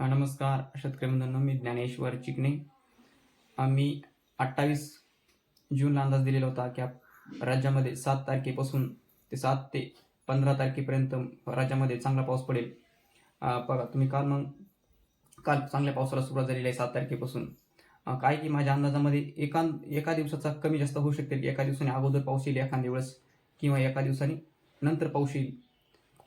नमस्कार. शेतकरी बंधूंनो मी ज्ञानेश्वर चिकणे आम्ही अठ्ठावीस जूनला अंदाज दिलेला होता की राज्यामध्ये सात तारखेपासून ते सात ते पंधरा तारखेपर्यंत राज्यामध्ये चांगला पाऊस पडेल. बघा तुम्ही काल मग काल चांगल्या पावसाला सुरुवात झालेली आहे सात तारखेपासून. काय की माझ्या अंदाजामध्ये एका एका दिवसाचा कमी जास्त होऊ शकते एका दिवसाने अगोदर पाऊस येईल एखाद्या वेळेस किंवा एका दिवसाने नंतर पाऊस येईल.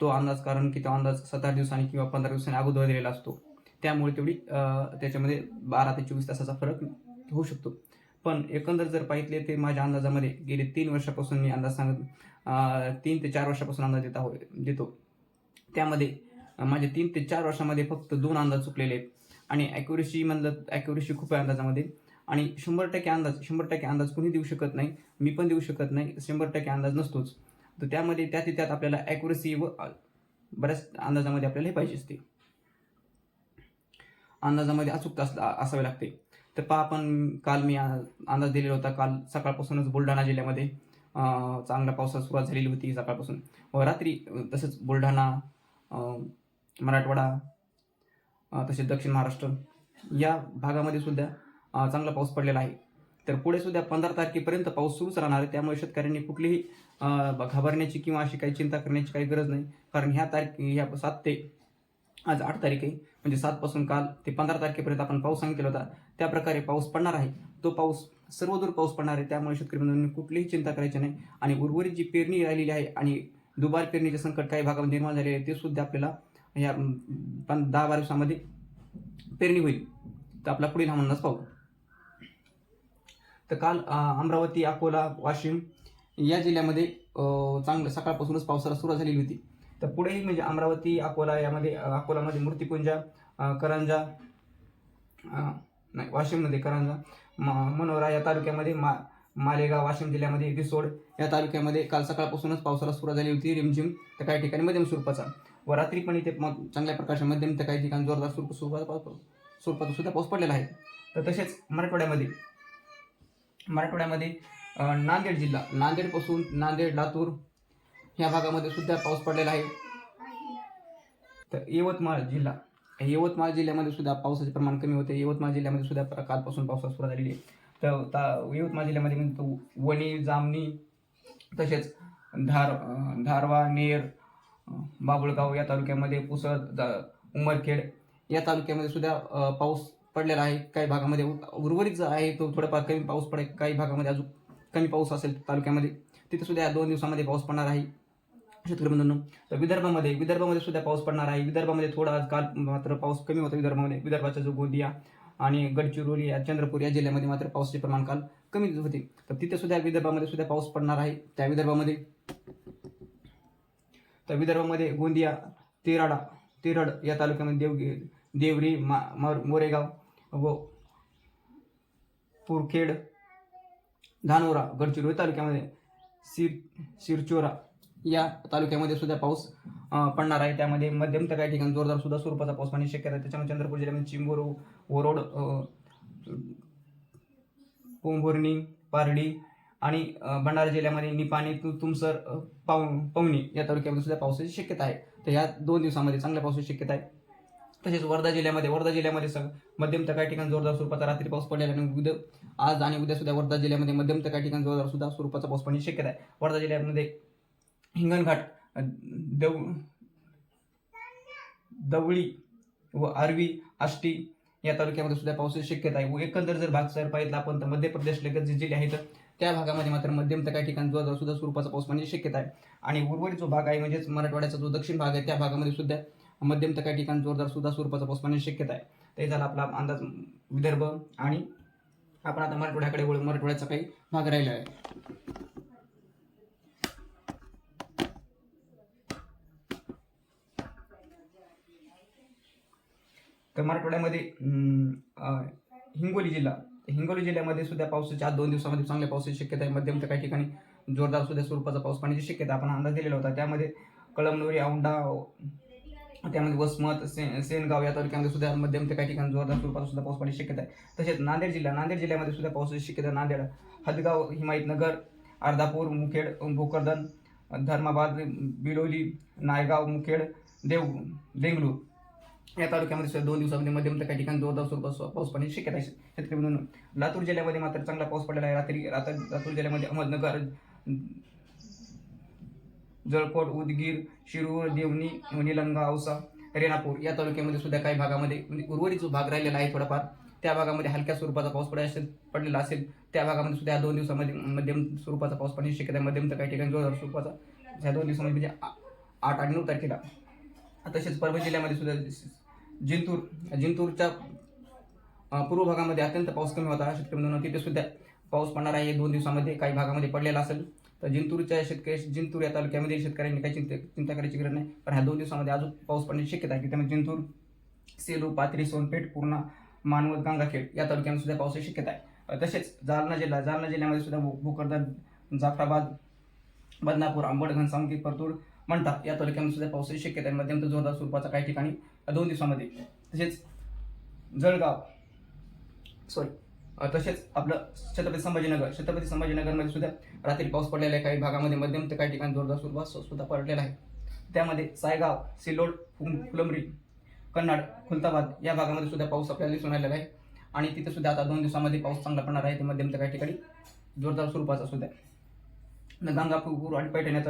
तो अंदाज कारण की तो अंदाज सतरा दिवसांनी किंवा पंधरा दिवसांनी अगोदर दिलेला असतो. त्यामुळे तेवढी त्याच्यामध्ये बारा ते चोवीस तासाचा फरक होऊ शकतो. पण एकंदर जर पाहितले ते माझ्या अंदाजामध्ये गेले तीन वर्षापासून मी अंदाज सांगत तीन ते चार वर्षापासून अंदाज देत आहो देतो. त्यामध्ये माझे तीन ते चार वर्षामध्ये फक्त दोन अंदाज चुकलेले आहेत. आणि ॲक्युरेसी म्हणलं ॲक्युरेसी खूप आहे अंदाजामध्ये. आणि शंभर टक्के अंदाज शंभर टक्के अंदाज कोणी देऊ शकत नाही मी पण देऊ शकत नाही शंभर टक्के अंदाज नसतोच. तर त्यामध्ये त्यात त्यात आपल्याला ॲक्युरेसी व बऱ्याच अंदाजामध्ये आपल्याला हे पाहिजे असते. अंदाजामध्ये अचूकता अस असावी लागते. तर पहा आपण काल मी अंदाज दिलेला होता काल सकाळपासूनच बुलढाणा जिल्ह्यामध्ये चांगला चांगल्या पावसाला सुरुवात झालेली होती सकाळपासून. व रात्री तसेच तसंच बुलढाणा मराठवाडा तसेच दक्षिण महाराष्ट्र या भागामध्ये सुद्धा चांगला पाऊस पडलेला आहे. तर पुढे सुद्धा पंधरा तारखेपर्यंत पाऊस सुरूच राहणार आहे. त्यामुळे शेतकऱ्यांनी कुठलीही घाबरण्याची किंवा अशी काही चिंता करण्याची काही गरज नाही. कारण ह्या तारखे ह्या सात ते आज आठ तारीख आहे. म्हणजे सातपासून काल ते पंधरा तारखेपर्यंत आपण पाऊस सांगितला होता. त्या प्रकारे पाऊस पडणार आहे. तो पाऊस सर्वदूर पाऊस पडणार आहे. त्यामुळे शेतकरी बंधूंनी कुठलीही चिंता करायची नाही. आणि उर्वरित जी पेरणी राहिलेली आहे आणि दुबार पेरणीचे संकट काही भागामध्ये निर्माण झाले आहे ते सुद्धा आपल्याला या पण दहा बारा दिवसामध्ये पेरणी होईल. तर आपला पुढील हा म्हणूनच पाहू. तर काल अमरावती अकोला वाशिम या जिल्ह्यामध्ये चांगलं सकाळपासूनच पावसाला सुरुवात झालेली होती. तर पुढेही म्हणजे अमरावती अकोला यामध्ये अकोलामध्ये मूर्तिपुंजा करंजा नाही वाशिममध्ये करंजा म- मनोरा या तालुक्यामध्ये मा मालेगाव वाशिम जिल्ह्यामध्ये रिसोड या तालुक्यामध्ये काल सकाळपासूनच पावसाला सुरुवात झाली होती रिमझिम तर काही ठिकाणी मध्यम स्वरूपाचा. व रात्री पण इथे मग चांगल्या प्रकारच्या मध्यम तर काही ठिकाणी जोरदार स्वरूप स्वरूपाचा पाऊस स्वरूपाचा सुद्धा पाऊस पडलेला आहे. तर तसेच मराठवाड्यामध्ये मराठवाड्यामध्ये नांदेड जिल्हा नांदेडपासून नांदेड लातूर ह्या भागामध्ये सुद्धा पाऊस पडलेला आहे. तर यवतमाळ जिल्हा यवतमाळ जिल्ह्यामध्ये सुद्धा पावसाचे प्रमाण कमी होते. यवतमाळ जिल्ह्यामध्ये सुद्धा कालपासून पावसाला सुरुवात झालेली आहे. तर ता- यवतमाळ जिल्ह्यामध्ये म्हणतो वणी जामणी तसेच धार धारवा नेर बाबुळगाव या तालुक्यामध्ये पुसद उमरखेड या तालुक्यामध्ये सुद्धा पाऊस पडलेला आहे. काही भागामध्ये उ- उर्वरित जो आहे तो थोडाफार कमी पाऊस पडेल. काही भागामध्ये अजून कमी पाऊस असेल तालुक्यामध्ये. तिथे सुद्धा या दोन दिवसामध्ये पाऊस पडणार आहे. शेतकरी बंधूंनो तर विदर्भामध्ये विदर्भामध्ये सुद्धा पाऊस पडणार आहे. विदर्भामध्ये थोडा काल मात्र पाऊस कमी होता विदर्भामध्ये. विदर्भाचा जो गोंदिया आणि गडचिरोली या चंद्रपूर या जिल्ह्यामध्ये मात्र पावसाचे प्रमाण काल कमी होते. तर तिथे सुद्धा विदर्भामध्ये सुद्धा पाऊस पडणार आहे. त्या विदर्भामध्ये तर विदर्भामध्ये गोंदिया तेराडा तेरड या तालुक्यामध्ये देव देवरी मा मोरेगाव व पुरखेड धानोरा गडचिरोली तालुक्यामध्ये सिर सिरचोरा या तालुक्यामध्ये सुद्धा पाऊस पडणार आहे. त्यामध्ये मध्यम तर काही ठिकाणी जोरदार सुद्धा स्वरूपाचा पाऊस पाणी शक्यता आहे. त्याच्यामुळे चंद्रपूर जिल्ह्यामध्ये म्हणजे चिंबोर वरोड अं, पोंभुर्णी पारडी आणि भंडारा जिल्ह्यामध्ये निपाणी तुमसर पाव पवनी या तालुक्यामध्ये सुद्धा पावसाची शक्यता आहे. तर या दोन दिवसामध्ये चांगल्या पावसाची शक्यता आहे. तसेच वर्धा जिल्ह्यामध्ये वर्धा जिल्ह्यामध्ये सग मध्यम तर काही ठिकाणी जोरदार स्वरूपाचा रात्री पाऊस पडलेला आणि उद्या आज आणि उद्या सुद्धा वर्धा जिल्ह्यामध्ये मध्यम तर काही ठिकाणी जोरदार सुद्धा स्वरूपाचा पाऊस पडण्याची शक्यता आहे. वर्धा जिल्ह्यामध्ये हिंगणघाट दव देव दवळी व आरवी आष्टी या तालुक्यामध्ये सुद्धा पावसाची शक्यता आहे. व एकंदर जर भाग सर पाहिजे आपण तर मध्य प्रदेश लगत जे जिल्हे आहेत त्या भागामध्ये मात्र मध्यम तर काही ठिकाणी जोरदार सुद्धा स्वरूपाचा पाऊस पडण्याची शक्यता आहे. आणि उर्वरित जो भाग आहे म्हणजेच मराठवाड्याचा जो दक्षिण भाग आहे त्या भागामध्ये सुद्धा मध्यम तर काही ठिकाणी जोरदार सुद्धा स्वरूपाचा पाऊस पडण्याची शक्यता आहे. ते झाला आपला अंदाज विदर्भ आणि आपण आता मराठवाड्याकडे वळू मराठवाड्याचा काही भाग राहिला आहे. तर मराठवाड्यामध्ये हिंगोली जिल्हा. हिंगोली जिल्ह्यामध्ये सुद्धा पावसाच्या आज दोन दिवसामध्ये चांगल्या पावसाची शक्यता आहे. मध्यम तर काही ठिकाणी जोरदार सुद्धा स्वरूपाचा पाऊस पाण्याची शक्यता आपण अंदाज दिलेला होता. त्यामध्ये कळमनुरी औंढा त्यामध्ये वसमत से सेनगाव या तालुक्यामध्ये सुद्धा मध्यम ते काही ठिकाणी जोरदार स्वरूपाचा सुद्धा पाऊस पडण्याची शक्यता आहे. तसेच नांदेड जिल्हा नांदेड जिल्ह्यामध्ये सुद्धा पावसाची शक्यता नांदेड हदगाव हिमायतनगर अर्धापूर मुखेड भोकरदन धर्माबाद बिलोली नायगाव मुखेड देव देंगलूर या तालुक्यामध्ये सुद्धा दोन दिवसामध्ये मध्यम तर काही ठिकाणी जोरदार स्वरूपात पाऊस पडण्याची शक्यता आहे. शेतकरी म्हणून लातूर जिल्ह्यामध्ये मात्र चांगला पाऊस पडलेला आहे. रात्री रात्र लातूर जिल्ह्यामध्ये अहमदनगर जळकोट उदगीर शिरूर देवणी निलंगा औसा रेणापूर या तालुक्यामध्ये सुद्धा काही भागामध्ये म्हणजे उर्वरित जो भाग राहिलेला आहे थोडाफार त्या भागामध्ये हलक्या स्वरूपाचा पाऊस पडला असेल पडलेला असेल त्या भागामध्ये सुद्धा या दोन दिवसामध्ये मध्यम स्वरूपाचा पाऊस पडण्याची शक्यता आहे. मध्यम तर काही ठिकाणी जोरदार स्वरूपाचा ह्या दोन दिवसामध्ये म्हणजे आ- आठ आणि नऊ तारखेला. तसेच परभणी जिल्ह्यामध्ये सुद्धा जिंतूर जिंतूरच्या पूर्व भागामध्ये अत्यंत पाऊस कमी होता शेतकरी म्हणून तिथे सुद्धा पाऊस पडणार आहे. दोन दिवसामध्ये काही भागामध्ये पडलेला असेल. तर जिंतूरच्या शेतकरी जिंतूर या तालुक्यामध्ये शेतकऱ्यांनी काही चिंता चिंता करायची गरज नाही. पण ह्या दोन दिवसामध्ये अजून पाऊस पडण्याची शक्यता आहे. की त्यामुळे जिंतूर सेलू पाथरी सोनपेठ पूर्णा मानवत गंगाखेड या तालुक्यामध्ये सुद्धा पावसाची शक्यता आहे. तसेच जालना जिल्हा जालना जिल्ह्यामध्ये सुद्धा भो- भोकरदन जाफराबाद बदनापूर आंबड घनसावंगी परतूर म्हणतात. या तालुक्यामध्ये सुद्धा पावसाची शक्यता आहे. मध्यम तर जोरदार स्वरूपाचा काही ठिकाणी दोन दिवसामध्ये. तसेच जळगाव सॉरी तसेच आपलं छत्रपती संभाजीनगर. छत्रपती संभाजीनगरमध्ये सुद्धा रात्री पाऊस पडलेला आहे. काही भागामध्ये मध्यम तर काही ठिकाणी जोरदार स्वरूपात सुद्धा पडलेला आहे. त्यामध्ये सायगाव सिल्लोड फुलंबरी कन्नड खुलताबाद या भागामध्ये सुद्धा पाऊस आपल्याला दिसून आलेला आहे. आणि तिथे सुद्धा आता दोन दिवसामध्ये पाऊस चांगला पडणार आहे. ते मध्यम तर काही ठिकाणी जोरदार स्वरूपाचा सुद्धा. गंगापूर आणि पैठण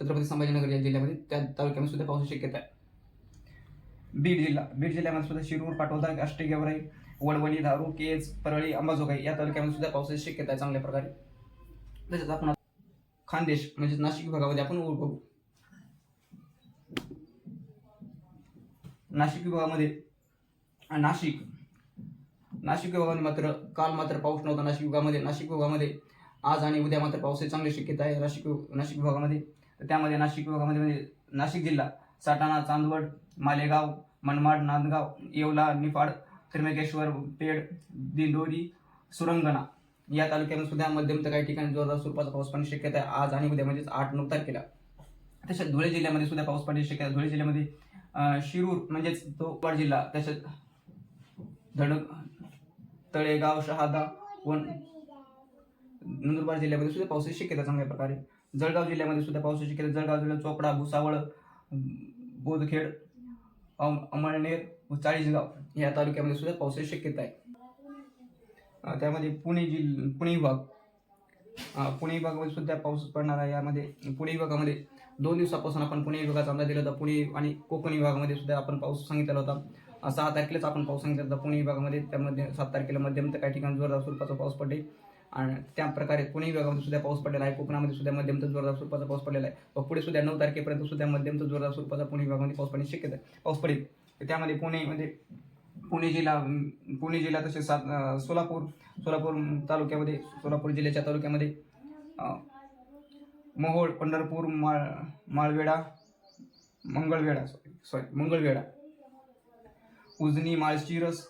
छत्रपती संभाजीनगर या जिल्ह्यामध्ये त्या तालुक्यामध्ये सुद्धा पावसाची शक्यता आहे. बीड जिल्हा बीड जिल्ह्यामध्ये सुद्धा शिरूर पाटोदा आष्टी गेवराई वडवणी धारू केज परळी अंबाजोगाई या तालुक्यामध्ये सुद्धा पावसाची शक्यता आहे चांगल्या प्रकारे. तसेच आपण खानदेश म्हणजे नाशिक विभागामध्ये आपण ऊर बघू. नाशिक विभागामध्ये नाशिक नाशिक विभागामध्ये मात्र काल मात्र पाऊस नव्हता. नाशिक विभागामध्ये नाशिक विभागामध्ये आज आणि उद्या मात्र पावसाची चांगली शक्यता आहे. नाशिक नाशिक विभागामध्ये तर त्यामध्ये नाशिक विभागामध्ये म्हणजे नाशिक जिल्हा साटाणा चांदवड मालेगाव मनमाड नांदगाव येवला निफाड त्र्यंबकेश्वर पेड दिंडोरी सुरंगणा या तालुक्यामध्ये सुद्धा मध्यम तर काही ठिकाणी जोरदार स्वरूपाचा पाऊस पडण्याची शक्यता आहे. आज आणि उद्या म्हणजेच आठ नऊ तारखेला. तसेच धुळे जिल्ह्यामध्ये सुद्धा पाऊस पडण्याची शक्यता आहे. धुळे जिल्ह्यामध्ये शिरूर म्हणजेच तो वाड जिल्हा तसेच धडक तळेगाव शहादा व नंदुरबार जिल्ह्यामध्ये सुद्धा पावसाची शक्यता चांगल्या प्रकारे. जळगाव जिल्ह्यामध्ये सुद्धा पावसाची शक्यता जळगाव जिल्ह्यात चोपडा भुसावळ बोधखेड अम- अमळनेर व चाळीसगाव या तालुक्यामध्ये सुद्धा पावसाची शक्यता आहे. त्यामध्ये पुणे जिल्हा पुणे विभाग पुणे विभागामध्ये सुद्धा पाऊस पडणार आहे. यामध्ये पुणे विभागामध्ये दोन दिवसापासून आपण पुणे विभागाचा अंदाज दिला होता. पुणे आणि कोकण विभागामध्ये सुद्धा आपण पाऊस सांगितलेला होता. सहा तारखेलाच आपण पाऊस सांगितला होता पुणे विभागामध्ये. त्यामध्ये सात तारखेला मध्यम तर काही ठिकाणी जोरदार स्वरूपाचा पाऊस पडेल. आणि त्या प्रकारे पुणे विभागामध्ये सुद्धा पाऊस पडलेला आहे. कोकणामध्ये सुद्धा मध्यम तर जोरदार स्वरूपाचा पाऊस पडलेला आहे. व पुढे सुद्धा नऊ तारखेपर्यंत सुद्धा मध्यम तर जोरदार स्वरूपाचा पुणे विभागामध्ये पाऊस पडण्याची शक्यता आहे. पाऊस पडेल. तर त्यामध्ये पुणेमध्ये म्हणजे पुणे जिल्हा पुणे जिल्हा तसेच सात सोलापूर सोलापूर तालुक्यामध्ये सोलापूर जिल्ह्याच्या तालुक्यामध्ये मोहोळ पंढरपूर माळ माळवेडा मंगळवेढा सॉरी सॉरी मंगळवेढा उजनी माळशिरस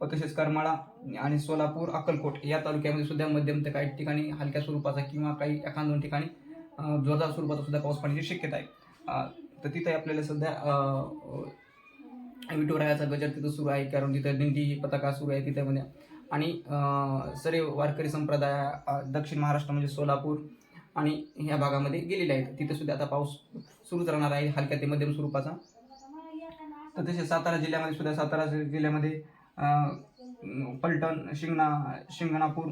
व तसेच करमाळा आणि सोलापूर अक्कलकोट या तालुक्यामध्ये सुद्धा मध्यम ते काही ठिकाणी हलक्या स्वरूपाचा किंवा काही एखाद दोन ठिकाणी जोरदार स्वरूपाचा सुद्धा पाऊस पडण्याची शक्यता आहे. तर तिथे आपल्याला सध्या अं, गजर तिथं सुरू आहे कारण तिथं दिंडी पताका सुरू आहे तिथेमध्ये आणि सर्व वारकरी संप्रदाय दक्षिण महाराष्ट्र म्हणजे सोलापूर आणि ह्या भागामध्ये गेलेले आहेत. तिथे सुद्धा आता पाऊस सुरूच राहणार आहे हलक्या ते मध्यम स्वरूपाचा. तर तसे सातारा जिल्ह्यामध्ये सुद्धा सातारा जिल्ह्यामध्ये पलटण शिंगणा शिंगणापूर.